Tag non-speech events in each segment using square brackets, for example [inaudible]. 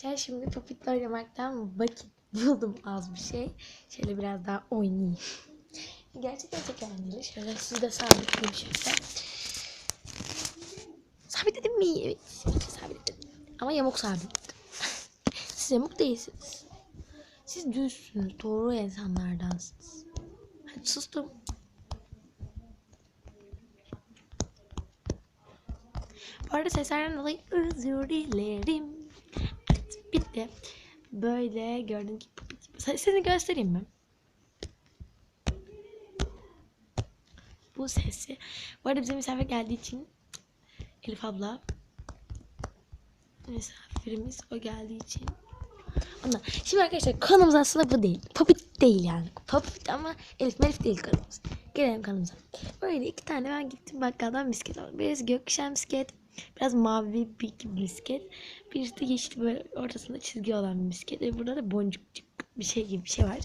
arkadaşlar şimdi Puppet'le oynamaktan vakit buldum az bir şey. Şöyle biraz daha oynayayım. Gerçekten çok eğlenceli. Şöyle siz de sabitleyeyim şöyle. Sabitledim mi? Evet. Sabitledim. Ama yamuk sabitledim. [laughs] Siz yamuk değilsiniz. Siz düzsünüz. Doğru insanlardansınız. Hadi sustum. Bu arada seslerden dolayı özür dilerim. Böyle gördüğünüz gibi sesini göstereyim mi? Bu sesi. Bu arada bize misafir geldiği için Elif abla misafirimiz o geldiği için Ondan. Şimdi arkadaşlar konumuz aslında bu değil. Puppet değil yani. Puppet ama Elif Melif değil konumuz. Gelelim konumuza. Böyle iki tane ben gittim bakkaldan bisiklet aldım. Biraz gökkuşağı bisiklet. Biraz mavi bir bisiklet. Birisi de yeşil böyle ortasında çizgi olan bir bisiklet. Ve burada da boncukçuk bir şey gibi bir şey var.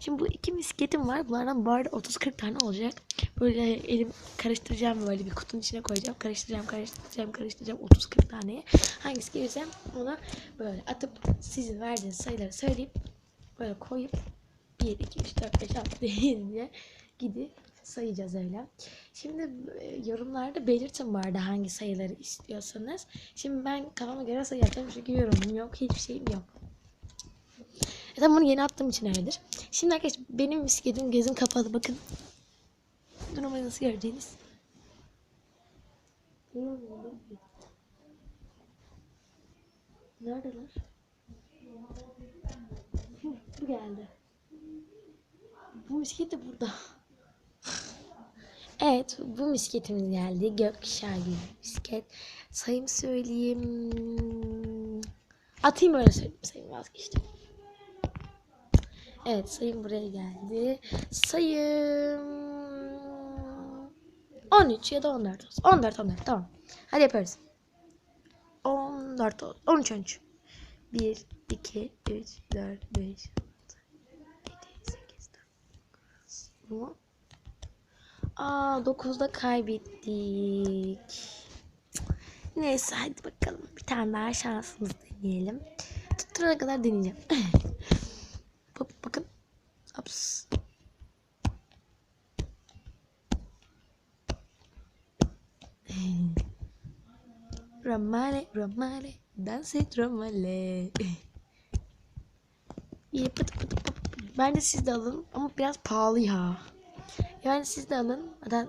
Şimdi bu iki bisikletim var. Bunlardan bu arada 30-40 tane olacak. Böyle elim karıştıracağım böyle bir kutunun içine koyacağım. Karıştıracağım, karıştıracağım, karıştıracağım 30-40 taneye. Hangisi gelirse ona böyle atıp sizin verdiğiniz sayıları söyleyip böyle koyup 1, 2, 3, 4, 5, 6 diye gidip sayacağız öyle. Şimdi e, yorumlarda belirtin bu arada hangi sayıları istiyorsanız. Şimdi ben kafama göre sayı yapacağım çünkü yorumum yok. Hiçbir şeyim yok. Zaten bunu yeni attığım için öyledir. Şimdi arkadaşlar benim bisikletim gözüm kapalı bakın. Numarayı nasıl göreceğiniz. Neredeler? Bu geldi. Bu bisiklet de burada. Evet bu misketimiz geldi. Gökkuşağı gibi misket. Sayım söyleyeyim. Atayım öyle söyleyeyim. Sayım vazgeçtim. Evet sayım buraya geldi. Sayım 13 ya da 14 olsun. 14 14 tamam. Hadi yaparız. 14 olsun. 13 13. 1 2 3 4 5 6 7 8 9 Aa 9'da kaybettik. Neyse hadi bakalım. Bir tane daha şansımız deneyelim. Tutturana kadar deneyeceğim. [laughs] Bak, bakın. Ups. [laughs] Ramale, ramale, dans et ramale. [laughs] Pıt. Bence siz de alın ama biraz pahalı ya. Yani siz de alın. Zaten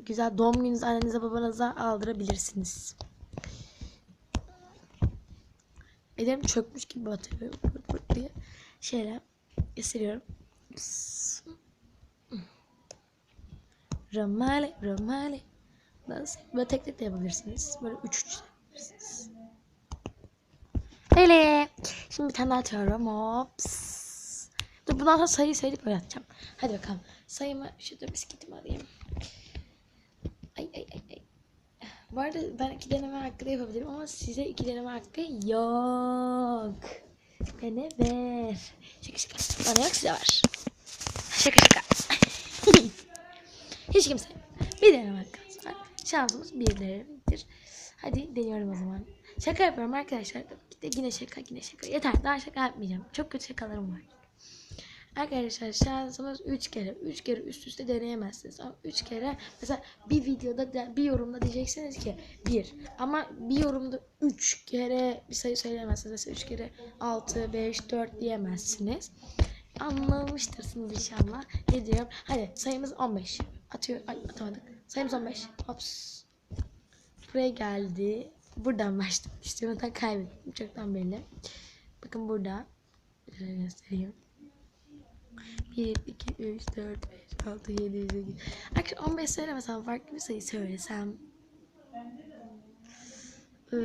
güzel doğum gününüzü annenize babanıza aldırabilirsiniz. Ellerim çökmüş gibi batıyor. Diye. Şöyle ısırıyorum. Ramale, ramale. Böyle tek tek de yapabilirsiniz. Böyle üç üç de yapabilirsiniz. Öyle. Şimdi bir tane atıyorum. Hops. Dur bundan sonra sayı söyleyip öyle atacağım. Hadi bakalım. Sayımı şurada bisikletimi alayım. Ay ay ay ay. Bu arada ben iki deneme hakkı da yapabilirim ama size iki deneme hakkı yok. Bana ver. Şaka şaka. Bana yok size var. Şaka şaka. [laughs] Hiç kimse. Bir deneme hakkımız var. Şansımız birleridir. Hadi deniyorum o zaman. Şaka yapıyorum arkadaşlar. Yine şaka yine şaka. Yeter daha şaka yapmayacağım. Çok kötü şakalarım var. Arkadaşlar şansımız 3 kere. 3 kere üst üste deneyemezsiniz. Ama 3 kere mesela bir videoda de- bir yorumda diyeceksiniz ki 1. Ama bir yorumda 3 kere bir sayı söyleyemezsiniz. Mesela 3 kere 6, 5, 4 diyemezsiniz. Anlamıştırsınız inşallah. Ne diyorum? Hadi sayımız 15. Atıyor. Ay atamadık. Sayımız 15. Hops. Buraya geldi. Buradan [laughs] başladım. İşte buradan kaybettim. Çoktan belli. Bakın burada. Şöyle göstereyim. 1, 2, 3, 4, 5, 6, 7, 8. Arkadaşlar 15 söylemesem farklı bir sayı söylesem. Ee,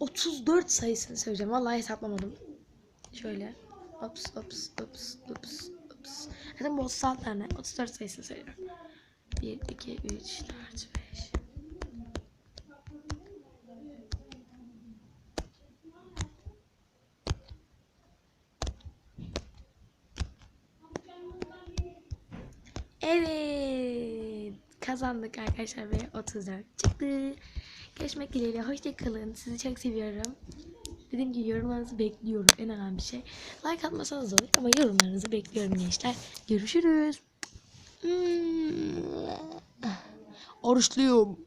34 sayısını söyleyeceğim. Vallahi hesaplamadım. Şöyle. Ops, ops, ops, ops, ops. Zaten bu 36 tane. 34 sayısını söylüyorum. 1, 2, 3, 4, 5. Evet. Kazandık arkadaşlar ve 34 çıktı. Görüşmek dileğiyle. Hoşçakalın. Sizi çok seviyorum. Dediğim gibi yorumlarınızı bekliyorum. En önemli şey. Like atmasanız olur ama yorumlarınızı bekliyorum gençler. Görüşürüz. Hmm. Oruçluyum.